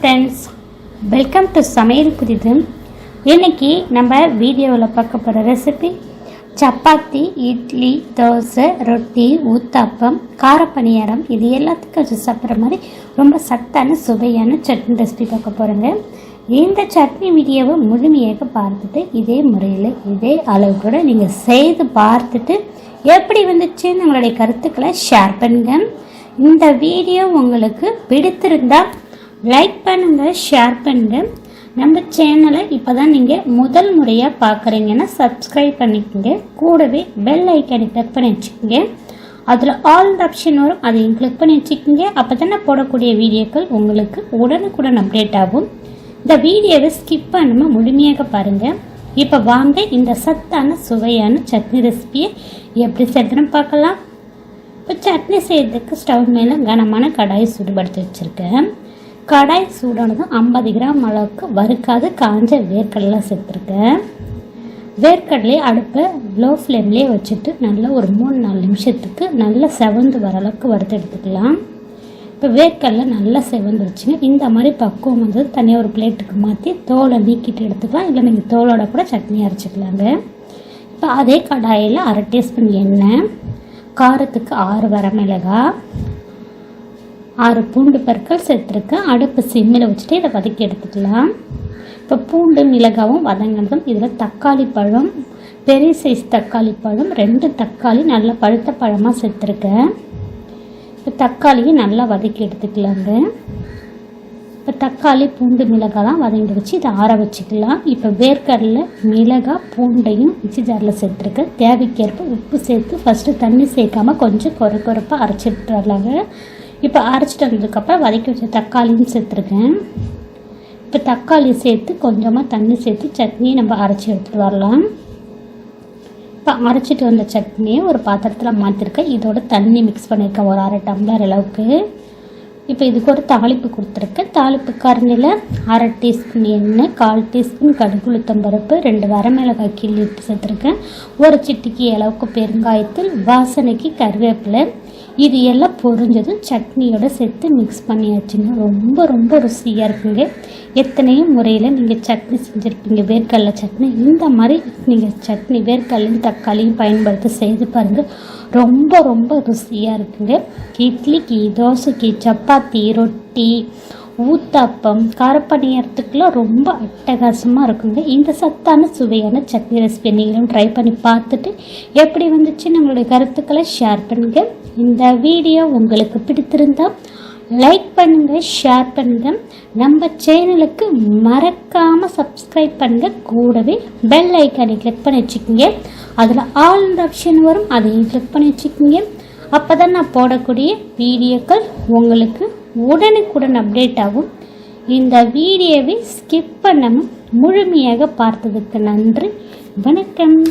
Friends welcome to சமையல் புதிது. இன்னைக்கு நம்ம வீடியோவில் பார்க்க போகிற ரெசிபி சப்பாத்தி இட்லி தோசை ரொட்டி ஊத்தாப்பம் காரப்பணியாரம் இது எல்லாத்துக்கும் வச்சு சாப்பிட்ற மாதிரி ரொம்ப சத்தான சுவையான சட்னி ரெசிபி பார்க்க போகிறோங்க இந்த சட்னி வீடியோவை முழுமையாக பார்த்துட்டு இதே முறையில் இதே அளவு கூட நீங்கள் செய்து பார்த்துட்டு எப்படி வந்துச்சுன்னு உங்களுடைய கருத்துக்களை ஷேர் பண்ணுங்க. இந்த வீடியோ உங்களுக்கு பிடித்திருந்தால் லைக் பண்ணுங்க ஷேர் பண்ணுங்க. நம்ம சேனலை இப்போ தான் நீங்கள் முதல் முறையாக பார்க்குறீங்கன்னா சப்ஸ்கிரைப் பண்ணிக்கோங்க. கூடவே பெல் ஐக்கனை கிளிக் பண்ணி வச்சுக்கோங்க. அதில் ஆல் ஆப்ஷன் வரும் அதையும் கிளிக் பண்ணி வச்சுக்கோங்க. அப்போ தான் நான் போடக்கூடிய வீடியோக்கள் உங்களுக்கு உடனுக்குடன் அப்டேட் ஆகும். இந்த வீடியோவை ஸ்கிப் பண்ணாமல் முழுமையாக பாருங்கள் இப்போ வாங்க இந்த சத்தான சுவையான சட்னி ரெசிபியை எப்படி செய்யறதுன்னு பார்க்கலாம். இப்போ சட்னி செய்யறதுக்கு ஸ்டவ் மேலே கனமான கடாயை சுடுபடுத்தி வச்சுருக்கேன். கடாய் சூடானதும் ஐம்பது கிராம் அளவுக்கு வறுக்காது காஞ்ச வேர்க்கடலை சேர்த்துருக்கேன். வேர்க்கடலையை அடுப்பை லோ ஃப்ளேம்லேயே வச்சுட்டு நல்லா ஒரு மூணு நாலு நிமிஷத்துக்கு நல்லா செவந்து வர அளவுக்கு வறுத்து எடுத்துக்கலாம். இப்போ வேர்க்கடலை நல்லா செவந்துருச்சுங்க. இந்த மாதிரி பக்குவம் வந்து தனியாக ஒரு பிளேட்டுக்கு மாற்றி தோலை நீக்கிட்டு எடுத்துக்கலாம். இல்லை நீங்கள் தோலோட கூட சட்னி அரைச்சிக்கலாங்க. இப்போ அதே கடாயில் அரை டீஸ்பூன் எண்ணெய் காரத்துக்கு ஆறு வரமிளகாய் ஆறு பூண்டு பற்கள் சேர்த்துருக்கேன் அடுப்பு சிம்மில் வச்சுட்டு இதை வதக்கி எடுத்துக்கலாம். இப்போ பூண்டு மிளகாவும் வதங்கினதும் இதில் தக்காளி பழம் பெரிய சைஸ் தக்காளி பழம் ரெண்டு தக்காளி நல்லா பழுத்த பழமாக சேர்த்துருக்கேன் இப்போ தக்காளியை நல்லா வதக்கி எடுத்துக்கலாங்க. இப்போ தக்காளி பூண்டு மிளகாலாம் வதங்கிடுச்சு இதை ஆற வச்சுக்கலாம். இப்போ வேர்க்கடலை மிளகாய் பூண்டையும் மிக்சி ஜாரில் சேர்த்துருக்கேன் தேவைக்கேற்ப உப்பு சேர்த்து ஃபஸ்ட்டு தண்ணி சேர்க்காம கொஞ்சம் குறை குறைப்பாக அரைச்சிட்டு வரலாங்க. இப்போ அரைச்சிட்டு வந்ததுக்கப்புறம் வதக்கி வச்ச தக்காளியும் சேர்த்துருக்கேன். இப்போ தக்காளி சேர்த்து கொஞ்சமாக தண்ணி சேர்த்து சட்னியை நம்ம அரைச்சி எடுத்துகிட்டு வரலாம். இப்போ அரைச்சிட்டு வந்த சட்னியை ஒரு பாத்திரத்தில் மாற்றிருக்கேன் இதோட தண்ணி மிக்ஸ் பண்ணியிருக்கேன் ஒரு அரை டம்ளர் அளவுக்கு. இப்போ இதுக்கு ஒரு தாளிப்பு கொடுத்துருக்கேன். தாளிப்பு கரண்டியில் அரை டீஸ்பூன் எண்ணெய் கால் டீஸ்பூன் கடுகு பருப்பு ரெண்டு வரமிளகாய் கிள்ளி இட்டு சேர்த்துருக்கேன். ஒரு சிட்டிக்கு அளவுக்கு பெருங்காயத்தில் வாசனைக்கு கருவேப்பிலை இது எல்லாம் பொரிஞ்சதும் சட்னியோட சேர்த்து மிக்ஸ் பண்ணியாச்சுங்க. ரொம்ப ரொம்ப ருசியாக இருக்குங்க. எத்தனையோ முறையில் நீங்கள் சட்னி செஞ்சுருப்பீங்க வேர்க்கடலை சட்னி. இந்த மாதிரி நீங்கள் சட்னி வேர்க்கடலையும் தக்காளியும் பயன்படுத்தி செய்து பாருங்கள் ரொம்ப ரொம்ப ருசியாக இருக்குங்க. இட்லிக்கு தோசைக்கு சப்பாத்தி ரொட்டி ஊத்தாப்பம் காரப்பணியறதுக்குலாம் ரொம்ப அட்டகாசமாக இருக்குங்க. இந்த சத்தான சுவையான சட்னி ரெசிபி நீங்களும் ட்ரை பண்ணி பார்த்துட்டு எப்படி வந்துச்சு நம்மளுடைய கருத்துக்களை ஷேர் பண்ணுங்கள் இந்த வீடியோ உங்களுக்கு பிடித்திருந்தால் லைக் பண்ணுங்கள் ஷேர் பண்ணுங்கள் நம்ம சேனலுக்கு மறக்காமல் சப்ஸ்கிரைப் பண்ணுங்கள் கூடவே பெல் ஐக்கானை கிளிக் பண்ணி வச்சுக்கோங்க. அதில் ஆல் ஆப்ஷன் வரும் அதையும் கிளிக் பண்ணி வச்சுக்கோங்க. அப்போ தான் நான் போடக்கூடிய வீடியோக்கள் உங்களுக்கு உடனுக்குடன் அப்டேட் ஆகும். இந்த வீடியோவை ஸ்கிப் பண்ணாமல் முழுமையாக பார்த்ததுக்கு நன்றி. வணக்கம்.